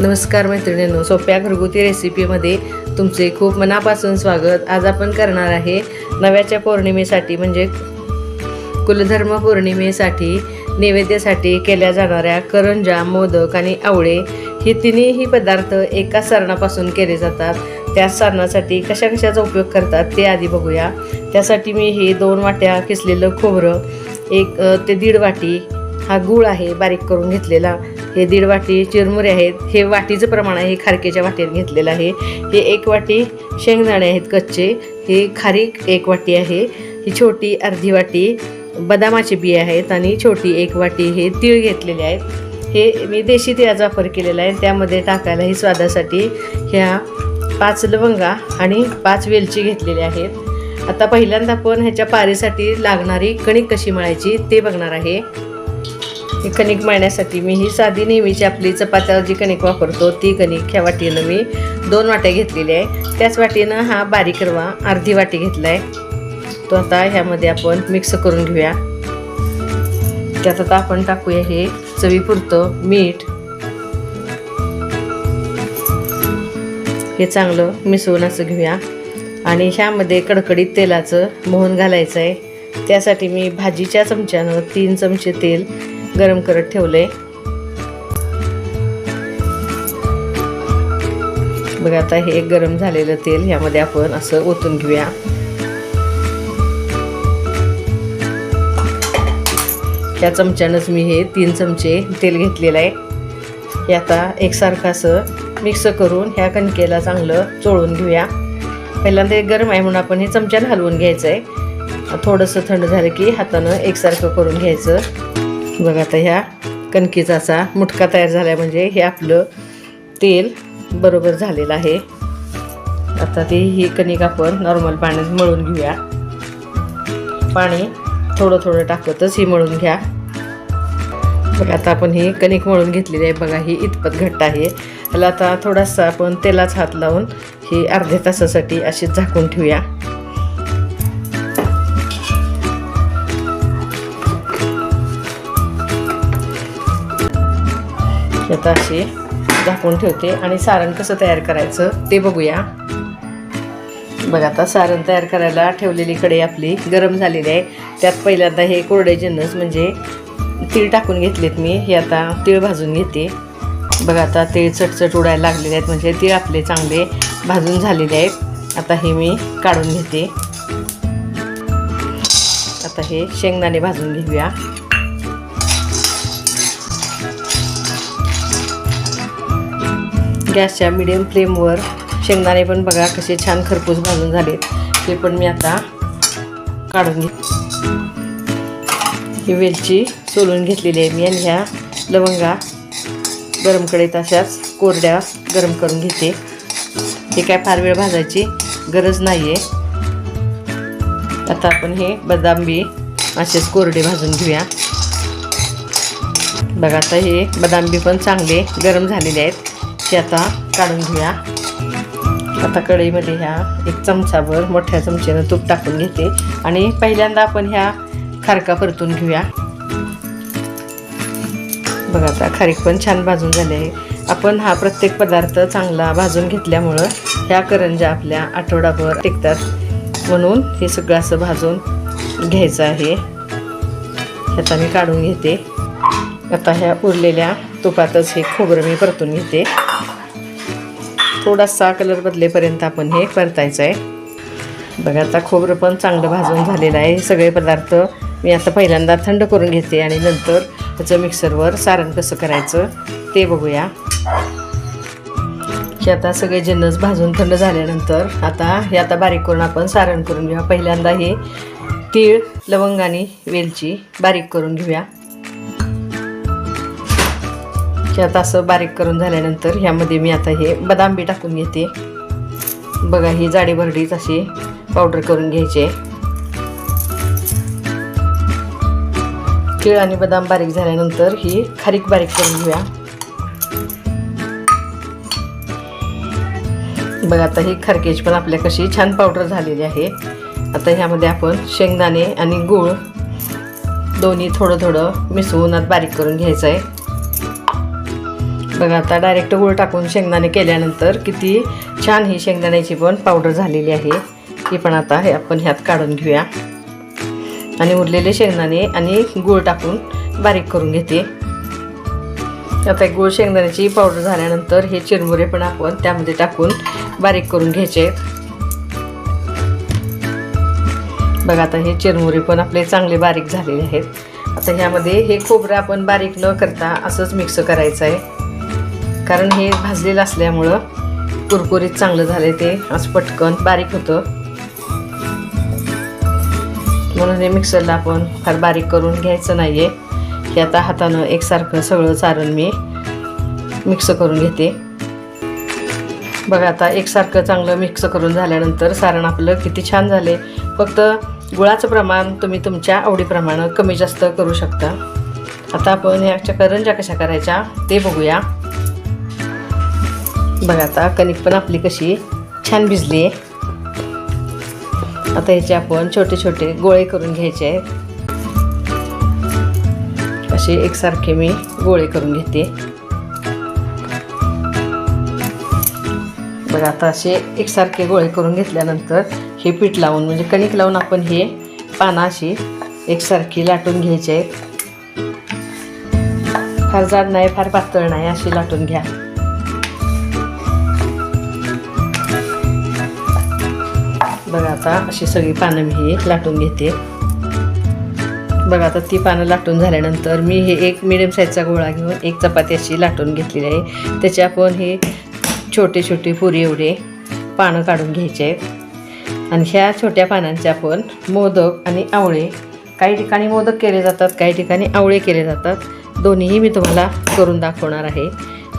नमस्कार मैत्रिणींनो सोप्या घरगुती रेसिपीमध्ये तुमचे खूप मनापासून स्वागत. आज आपण करणार आहे नव्याच्या पौर्णिमेसाठी म्हणजे कुलधर्म पौर्णिमेसाठी नैवेद्यासाठी केल्या जाणाऱ्या करंजा मोदक आणि आवळे हे तिन्हीही पदार्थ एका सरणापासून केले जातात. त्या सरणासाठी कशा कशाचा उपयोग करतात ते आधी बघूया. त्यासाठी मी हे दोन वाट्या किसलेलं खोबरं एक ते दीड वाटी हा गूळ आहे बारीक करून घेतलेला. हे दीड वाटी चिरमुरे आहेत. हे वाटीचं प्रमाण आहे. हे खारकेच्या वाटीत घेतलेलं आहे. हे एक वाटी शेंगदाणे आहेत कच्चे. हे खारीक एक वाटी आहे. ही छोटी अर्धी वाटी बदामाचे बिये आहेत आणि छोटी एक वाटी हे तीळ घेतलेले आहेत. हे मी देशी तिळाचा वापर केलेला आहे. त्यामध्ये टाकायला ही स्वादासाठी ह्या पाच लवंगा आणि पाच वेलची घेतलेल्या आहेत. आता पहिल्यांदा आपण ह्याच्या पारीसाठी लागणारी कणिक कशी मळायची ते बघणार आहे. ही कणिक मळण्यासाठी मी ही साधी नेहमीची आपली चपात्यावर जी कणिक वापरतो ती कणिक ह्या वाटीनं मी दोन वाट्या घेतलेल्या आहे. त्याच वाटीनं हा बारीक रवा अर्धी वाटी घेतला आहे तो आता ह्यामध्ये आपण मिक्स करून घेऊया. त्यात आता आपण टाकूया हे चवीपुरतं मीठ. हे चांगलं मिसळून असं घेऊया. आणि ह्यामध्ये कडकडीत तेलाचं मोहन घालायचं आहे त्यासाठी मी भाजीच्या चमच्यानं तीन चमचे तेल गरम करत ठेवले बघा आता हे गरम झालेलं तेल ह्यामध्ये आपण असं ओतून घेऊया. ह्या चमच्यानंच मी हे तीन चमचे तेल घेतलेलं आहे. हे आता एकसारखं असं मिक्स करून ह्या कणकेला चांगलं चोळून घेऊया. पहिल्यांदा हे गरम आहे म्हणून आपण हे चमच्यानं हलवून घ्यायचं आहे थोडंसं थंड झालं की हातानं एकसारखं करून घ्यायचं. बघा आता ह्या कणकीचा असा मुटका तयार झाला म्हणजे हे आपलं तेल बरोबर झालेलं आहे. आता ते ही कणिक आपण नॉर्मल पाण्यात मळून घेऊया. पाणी थोडं थोडं टाकतच ही मळून घ्या. बघा आता आपण ही कणिक मळून घेतलेली आहे. बघा ही इतपत घट्ट आहे. ह्याला आता थोडासा आपण तेलाच हात लावून ही अर्ध्या तासासाठी अशी झाकून ठेवूया. आता अशी झाकून ठेवते आणि सारण कसं तयार करायचं ते बघूया. बघा आता सारण तयार करायला ठेवलेली कढई आपली गरम झालेली आहे. त्यात पहिल्यांदा हे कोरडे जिन्नस म्हणजे तीळ टाकून घेतलेत मी. हे आता तीळ भाजून घेते. बघा आता तीळ चटचट उडायला लागलेले आहेत म्हणजे तीळ आपले चांगले भाजून झालेले आहेत. आता हे मी काढून घेते. आता हे शेंगदाणे भाजून घेऊया. गॅसच्या मिडियम फ्लेमवर शेंगदाणे पण बघा कसे छान खरपूस भाजून झालेत. ते पण मी आता काढून घेत. ही वेलची सोलून घेतलेली आहे मी आणि ह्या लवंगा गरम कडेत अशाच कोरड्या गरम करून घेते. हे काय फार वेळ भाजायची गरज नाही आहे आता आपण हे बदामबी असेच कोरडे भाजून घेऊया. बघा आता हे बदामबी पण चांगले गरम झालेले आहेत. ते आता काढून घेऊया. आता कढईमध्ये ह्या एक चमचाभर मोठ्या चमच्यानं तूप टाकून घेते. आणि पहिल्यांदा आपण ह्या खारका परतून घेऊया. बघा आता खारीक पण छान भाजून झाले आहे. आपण हा प्रत्येक पदार्थ चांगला भाजून घेतल्यामुळं ह्या करंज्या आपल्या आठवडाभर टिकतात. म्हणून हे सगळं असं भाजून घ्यायचं आहे. ह्याचा मी काढून घेते. आता ह्या उरलेल्या तुपातच हे खोबरं मी परतून घेते. थोडासा कलर बदलेपर्यंत आपण हे परतायचं आहे. बघा आता खोबरं पण चांगलं भाजून झालेलं आहे. सगळे पदार्थ मी आता पहिल्यांदा थंड करून घेते आणि नंतर त्याचं मिक्सरवर सारण कसं करायचं ते बघूया. हे आता सगळे जिन्नस भाजून थंड झाल्यानंतर आता हे आता बारीक करून आपण सारण करून घेऊया. पहिल्यांदा हे तीळ लवंग आणि वेलची बारीक करून घेऊया. हे आता असं बारीक करून झाल्यानंतर ह्यामध्ये मी आता हे बदाम बी टाकून घेते. बघा ही जाडी भरडीच अशी पावडर करून घ्यायची. केळ आणि बदाम बारीक झाल्यानंतर ही खारीक बारीक करून घेऊया. बघा आता ही खरकेज पण आपल्या कशी छान पावडर झालेली आहे. आता ह्यामध्ये आपण शेंगदाणे आणि गूळ दोन्ही थोडं थोडं मिसळून आत बारीक करून घ्यायचं आहे बघा आता डायरेक्ट गूळ टाकून शेंगदाणे केल्यानंतर किती छान ही शेंगदाण्याची पण पावडर झालेली आहे. ही पण आता हे आपण ह्यात काढून घेऊया. आणि उरलेले शेंगदाणे आणि गूळ टाकून बारीक करून घेते. आता गूळ शेंगदाण्याची पावडर झाल्यानंतर हे चिरमुरे पण आपण त्यामध्ये टाकून बारीक करून घ्यायचे. बघा आता हे चिरमुरे पण आपले चांगले बारीक झालेले आहेत. आता ह्यामध्ये हे खोबरं आपण बारीक न करता असंच मिक्स करायचं आहे. कारण हे भाजलेलं असल्यामुळं कुरकुरीत चांगलं झालं ते. असं पटकन बारीक होतं. म्हणून हे मिक्सरला आपण फार बारीक करून घ्यायचं नाही आहे हे आता हातानं एकसारखं सगळं चारून मी मिक्स करून घेते. बघा आता एकसारखं चांगलं मिक्स करून झाल्यानंतर सारण आपलं किती छान झाले फक्त गुळाचं प्रमाण तुम्ही तुमच्या आवडीप्रमाणे कमी जास्त करू शकता. आता आपण ह्याच्या करंजा कशा करायच्या ते बघूया. बघा आता कणिक पण आपली कशी छान भिजली आहे. आता ह्याचे आपण छोटे छोटे गोळे करून घ्यायचे आहेत. असे एकसारखे मी गोळे करून घेते. बघा आता असे एकसारखे गोळे करून घेतल्यानंतर हे पीठ लावून म्हणजे कणिक लावून आपण हे पानं अशी एकसारखी लाटून घ्यायचे आहेत. फार जाड नाही फार पातळ नाही अशी लाटून घ्या. बघा आता अशी सगळी पानं मी ही लाटून घेते. बघा आता ती पानं लाटून झाल्यानंतर मी हे एक मिडियम साईजचा गोळा घेऊन एक चपाती अशी लाटून घेतलेली आहे. त्याचे आपण हे छोटे छोटे पुरी एवढे पानं काढून घ्यायचे आहेत. आणि ह्या छोट्या पानांचे आपण मोदक आणि आवळे काही ठिकाणी मोदक केले जातात काही ठिकाणी आवळे केले जातात. दोन्हीही मी तुम्हाला करून दाखवणार आहे.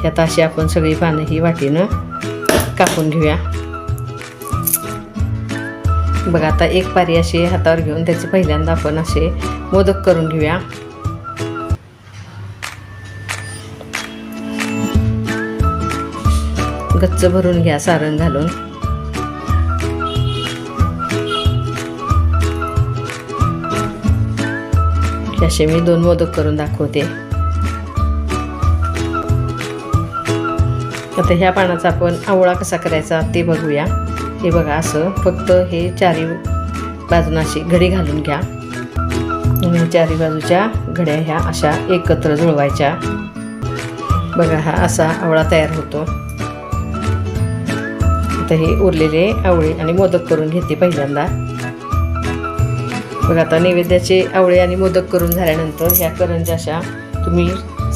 ह्यात अशी आपण सगळी पानं ही वाटीनं कापून घेऊया. बघा आता एक पारी अशी हातावर घेऊन त्याचे पहिल्यांदा आपण असे मोदक करून घेऊया. गच्च भरून घ्या सारण घालून. असे मी दोन मोदक करून दाखवते. आता ह्या पानाचा आपण आवळा कसा करायचा ते बघूया. हे बघा असं फक्त हे चारी बाजून अशी घडी घालून घ्या. आणि चारी बाजूच्या घड्या ह्या अशा एकत्र जुळवायच्या. बघा हा असा आवळा तयार होतो. आता हे उरलेले आवळे आणि मोदक करून घेते पहिल्यांदा. बघा आता नैवेद्याचे आवळे आणि मोदक करून झाल्यानंतर ह्या करंजा अशा तुम्ही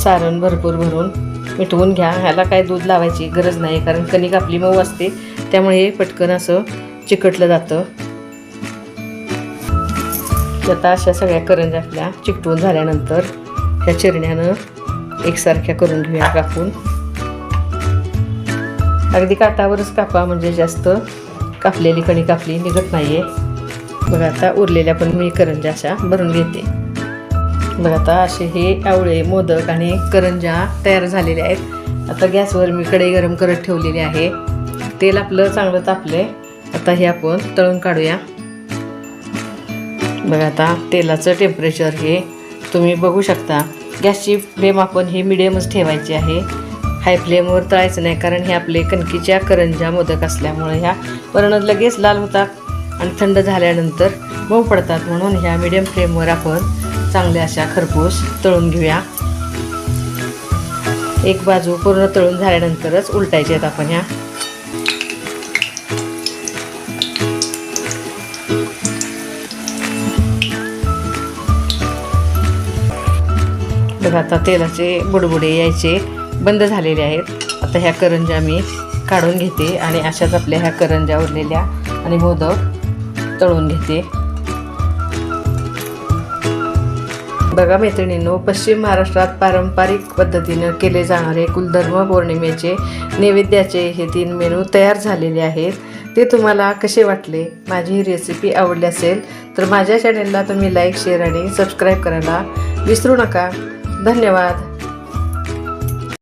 सारण भरपूर भरून मिटवून घ्या. ह्याला काय दूध लावायची गरज नाही कारण कणिक आपली मऊ असते. त्यामुळे हे पटकन असं चिकटलं जातं. आता अशा सगळ्या करंजा आपल्या चिकटून झाल्यानंतर ह्या चिरण्यानं एकसारख्या करून घेऊया कापून. अगदी काटावरच कापा म्हणजे जास्त कापलेली कणी कापली निघत नाही आहे बघा आता उरलेल्या पण मी करंजा अशा भरून घेते. बघा आता असे हे आवळे मोदक आणि करंजा तयार झालेले आहेत. आता गॅसवर मी कढई गरम करत ठेवलेली आहे. तेल आपलं चांगलं तापले आता हे आपण तळून काढूया. बघा आता तेलाचं टेम्परेचर हे तुम्ही बघू शकता. गॅसची फ्लेम आपण ही मिडियमच ठेवायची आहे. हाय फ्लेमवर तळायचं नाही कारण हे आपले कणकीच्या करंजा मोदक असल्यामुळे ह्या वरण लगेच लाल होतात आणि थंड झाल्यानंतर मऊ पडतात. म्हणून ह्या मिडियम फ्लेमवर आपण चांगल्या अशा खरपूस तळून घेऊया. एक बाजू पूर्ण तळून झाल्यानंतरच उलटायचे आहेत आपण ह्या. तर आता तेलाचे बुडबुडे यायचे बंद झालेले आहेत. आता ह्या करंजा मी काढून घेते आणि अशाच आपल्या ह्या करंजा उरलेल्या आणि मोदक तळून घेते. बघा मैत्रिणींनो पश्चिम महाराष्ट्रात पारंपरिक पद्धतीनं केले जाणारे कुलधर्म पौर्णिमेचे नैवेद्याचे हे तीन मेनू तयार झालेले आहेत. ते तुम्हाला कसे वाटले? माझी ही रेसिपी आवडली असेल तर माझ्या चॅनेलला तुम्ही लाईक शेअर आणि सबस्क्राईब करायला विसरू नका. धन्यवाद